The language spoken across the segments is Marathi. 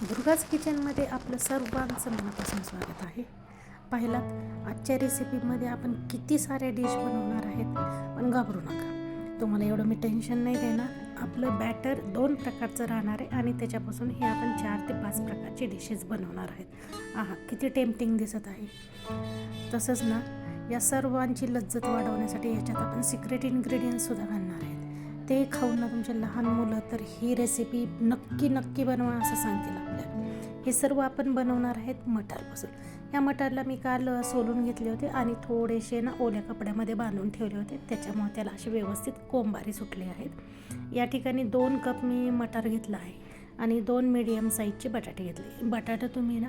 दुर्गाज किचनमध्ये आपलं सर्वांचं मनापासून स्वागत आहे. पाहिलात आजच्या रेसिपीमध्ये आपण किती साऱ्या डिश बनवणार आहेत पण घाबरू नका. तुम्हाला एवढं मी टेन्शन नाही देणार. आपलं बॅटर दोन प्रकारचं राहणार आहे आणि त्याच्यापासून हे आपण चार ते पाच प्रकारचे डिशेस बनवणार आहेत. आहा किती टेम्पटिंग दिसत आहे. तसंच ना या सर्वांची लज्जत वाढवण्यासाठी याच्यात आपण सिक्रेट इन्ग्रेडियंट्ससुद्धा घालणार आहेत. ते खाऊन ना तुमच्या लहान मुलं तर ही रेसिपी नक्की नक्की बनवा असं सांगतील आपल्याला. हे सर्व आपण बनवणार आहेत मटारपासून. या मटारला मी काल सोलून घेतले होते आणि थोडेसे ना ओल्या कपड्यामध्ये बांधून ठेवले होते. त्याच्यामुळे त्याला असे व्यवस्थित कोंबारी सुटले आहेत. या ठिकाणी दोन कप मी मटार घेतला आहे आणि दोन मिडियम साईजचे बटाटे घेतले. बटाटा तुम्ही ना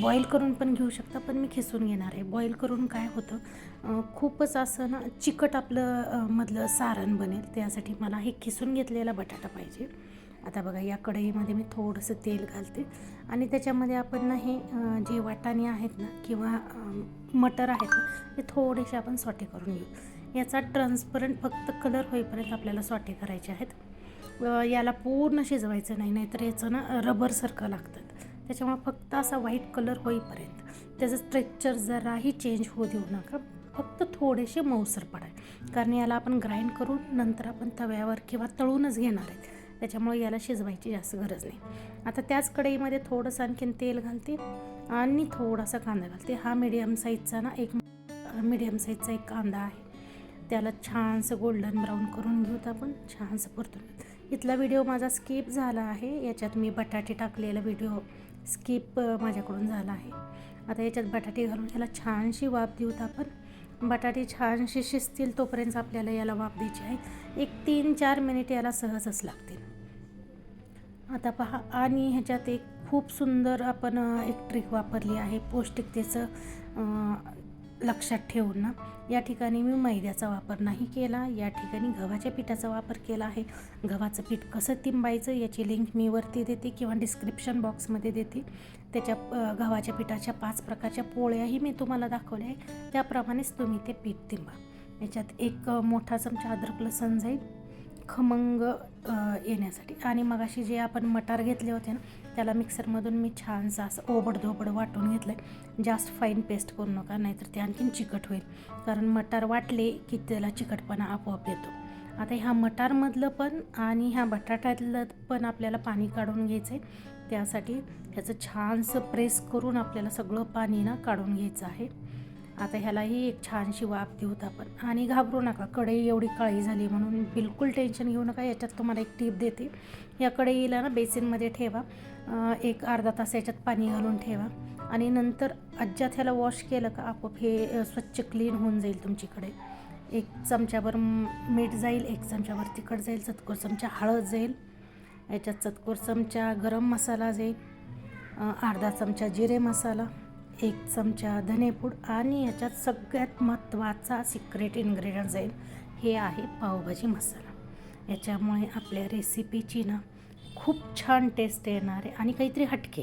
बॉईल करून पण घेऊ शकता पण मी खिसून घेणार आहे. बॉईल करून काय होतं खूपच असं ना चिकट आपलं मधलं सारण बनेल. त्यासाठी मला हे खिसून घेतलेला बटाटा पाहिजे. आता बघा या कढईमध्ये मी थोडंसं तेल घालते. आणि त्याच्यामध्ये आपण ना हे जे वाटाणे आहेत ना किंवा मटर आहेत ना ते थोडेसे आपण सॉटे करून घेऊ. याचा ट्रान्सपरंट फक्त कलर होईपर्यंत आपल्याला सॉटे करायचे आहेत. याला पूर्ण शिजवायचं नाही नाहीतर याचं ना रबरसारखं लागतं. त्याच्यामुळे फक्त असा व्हाईट कलर होईपर्यंत त्याचं स्ट्रेक्चर जराही चेंज होऊ देऊ नका. फक्त थोडेसे मऊसर पडाय कारण याला आपण ग्राइंड करून नंतर आपण तव्यावर किंवा तळूनच घेणार आहेत त्याच्यामुळे याला शिजवायची जास्त गरज नाही. आता त्याच कढईमध्ये थोडंसं आणखीन तेल घालते आणि थोडासा कांदा घालते. हा मीडियम साईजचा ना एक मीडियम साईजचा एक कांदा आहे. त्याला छानसं गोल्डन ब्राऊन करून घेऊत आपण. छानसं परतून इथला व्हिडिओ माझा स्किप झाला आहे. याच्यात मी बटाटे टाकलेला व्हिडिओ स्किप माझ्याकडून झाला आहे. आता याच्यात बटाटे घालून याला छानशी वाफ देऊत आपण. बटाटे छानशी शिजतील तोपर्यंत आपल्याला याला वाफ द्यायची आहे. एक तीन चार मिनिट याला सहजच लागतील. आता पहा आणि ह्याच्यात एक खूप सुंदर आपण एक ट्रिक वापरली आहे. पौष्टिकतेचं लक्षात ठेवून ना या ठिकाणी मी मैद्याचा वापर नाही केला या ठिकाणी गव्हाच्या पिठाचा वापर केला आहे. गव्हाचं पीठ कसं तिंबायचं याची लिंक मी वरती देते किंवा डिस्क्रिप्शन बॉक्समध्ये देते. त्याच्या गव्हाच्या पिठाच्या पाच प्रकारच्या पोळ्याही मी तुम्हाला दाखवल्या आहे त्याप्रमाणेच तुम्ही ते पीठ तिंबा. याच्यात एक मोठा चमचा अद्रक लसण जाईल. खमंग येण्यासाठी. आणि मगाशी जे आपण मटार घेतले होते ना त्याला मिक्सरमधून मी छानसं असं ओबडधोबड वाटून घेतलं आहे जास्त फाईन पेस्ट करू नका नाहीतर ते आणखीन चिकट होईल. कारण मटार वाटले की त्याला चिकटपणा आपोआप येतो. आता ह्या मटारमधलं पण आणि ह्या बटाट्यातलं पण आपल्याला पाणी काढून घ्यायचं आहे त्यासाठी ह्याचं छानसं प्रेस करून आपल्याला सगळं पाणी ना काढून घ्यायचं आहे. आता ह्यालाही एक छानशी वाफ देऊत आपण. आणि घाबरू नका कढई एवढी काळी झाली म्हणून बिलकुल टेन्शन घेऊ नका याच्यात तुम्हाला एक टीप देते. या कढईला ना बेसिनमध्ये ठेवा एक अर्धा तास याच्यात पाणी घालून ठेवा. आणि नंतर अज्जात ह्याला वॉश केलं का आपोआप हे स्वच्छ क्लीन होऊन जाईल तुमची कढई. एक चमच्यावर मीठ जाईल एक चमच्यावर तिखट जाईल चतकोर चमचा हळद जाईल. याच्यात चतकोर चमचा गरम मसाला जाईल अर्धा चमचा जिरे मसाला. एक चमचा धनेपूड आणि याच्यात सगळ्यात महत्त्वाचा सिक्रेट इन्ग्रेडियंट जाईल हे आहे पावभाजी मसाला. याच्यामुळे आपल्या रेसिपीची ना खूप छान टेस्ट येणार आहे आणि काहीतरी हटके.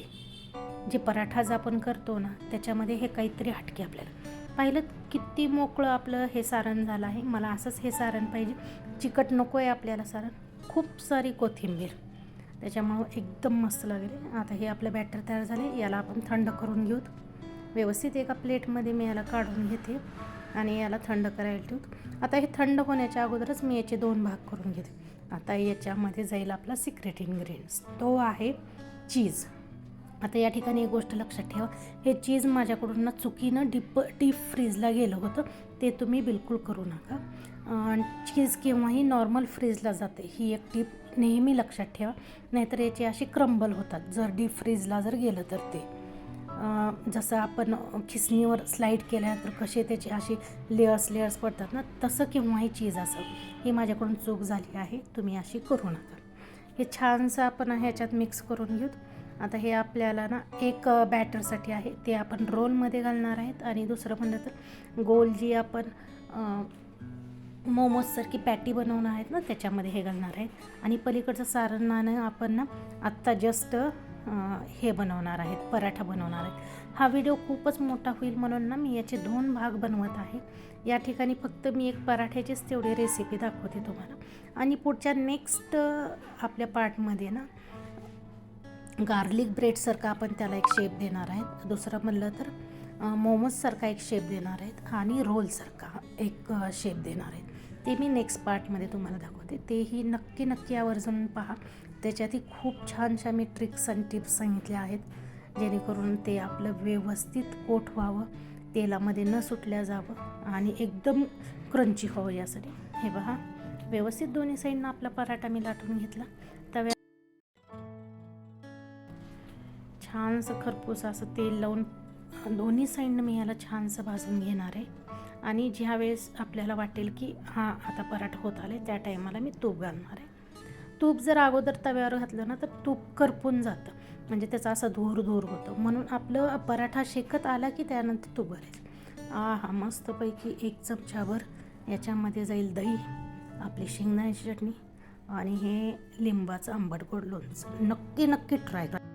जे पराठाज आपण करतो ना त्याच्यामध्ये हे काहीतरी हटके आपल्याला. पाहिलं किती मोकळं आपलं हे सारण झालं आहे. मला असंच हे सारण पाहिजे. चिकट नको आहे आपल्याला सारण. खूप सारी कोथिंबीर. त्याच्यामुळं एकदम मस्त लागेल. आता हे आपलं बॅटर तयार झाले याला आपण थंड करून घेऊत. व्यवस्थित एका प्लेटमध्ये मी याला काढून घेते आणि याला थंड करायला ठेवत. आता हे थंड होण्याच्या अगोदरच मी याचे दोन भाग करून घेते. आता याच्यामध्ये जाईल आपला सिक्रेट इन्ग्रेडियंट्स तो आहे चीज आता या ठिकाणी एक गोष्ट लक्षात ठेवा. हे चीज माझ्याकडून ना चुकीनं डीप डीप फ्रीजला गेलं होतं. ते तुम्ही बिलकुल करू नका. चीज केव्हाही नॉर्मल फ्रीजला जाते. ही एक टीप नेहमी लक्षात ठेवा. नाहीतर याचे असे क्रंबल होतात. जर डीप फ्रीजला जर गेलं तर ते. जसं आपण खिसणीवर स्लाईड केल्यानंतर कसे त्याचे असे लेअर्स लेअर्स पडतात ना तसं केव्हाही चीज असं. ही माझ्याकडून चूक झाली आहे. तुम्ही अशी करू नका. हे छानसं आपण ह्याच्यात मिक्स करून घेऊ. आता हे आपल्याला ना एक बॅटरसाठी आहे. ते आपण रोलमध्ये घालणार आहेत. आणि दुसरं म्हणलं तर गोल जी आपण मोमोजसारखी पॅटी बनवणार आहेत ना त्याच्यामध्ये हे घालणार आहेत. आणि पलीकडचं सारण नाणं आपण ना आत्ता जस्ट हे बनवणार आहेत पराठा बनवणार आहेत. हा व्हिडिओ खूपच मोठा होईल म्हणून ना मी याचे दोन भाग बनवत आहे. या ठिकाणी फक्त मी एक पराठ्याचीच तेवढी रेसिपी दाखवते तुम्हाला. आणि पुढच्या नेक्स्ट आपल्या पार्टमध्ये ना गार्लिक ब्रेडसारखा आपण त्याला एक शेप देणार आहेत. दुसरं म्हणलं तर मोमोजसारखा एक शेप देणार आहेत आणि रोलसारखा एक शेप देणार आहेत. ते मी नेक्स्ट पार्टमध्ये तुम्हाला दाखवते. तेही नक्की नक्की आवर्जून पहा. त्याच्यातही खूप छानशा मी ट्रिक्स आणि टिप्स सांगितल्या आहेत. जेणेकरून ते आपलं व्यवस्थित कोट व्हावं तेलामध्ये न सुटल्या जावं आणि एकदम क्रंची व्हावं यासाठी. हे बघा. व्यवस्थित दोन्ही साईडनं आपला पराठा मी लाटून घेतला. तव्या छानसं खरपूस असं तेल लावून दोन्ही साईडनं मी याला छानसं भाजून घेणार आहे. आणि ज्या वेळेस आपल्याला वाटेल की हां आता पराठा होत आले त्या टायमाला मी तूप घालणार आहे. तूप जर अगोदर तव्यावर घातलं ना तर तूप करपून जातं. म्हणजे त्याचा असा धूर धूर होतं. म्हणून आपलं पराठा शेकत आला की त्यानंतर तूप घालायचं. आ हा मस्तपैकी एक चमच्यावर याच्यामध्ये जाईल दही आपली शेंगदाण्याची चटणी आणि हे लिंबाचं आंबट गोड लोणचं. नक्की नक्की ट्राय करा.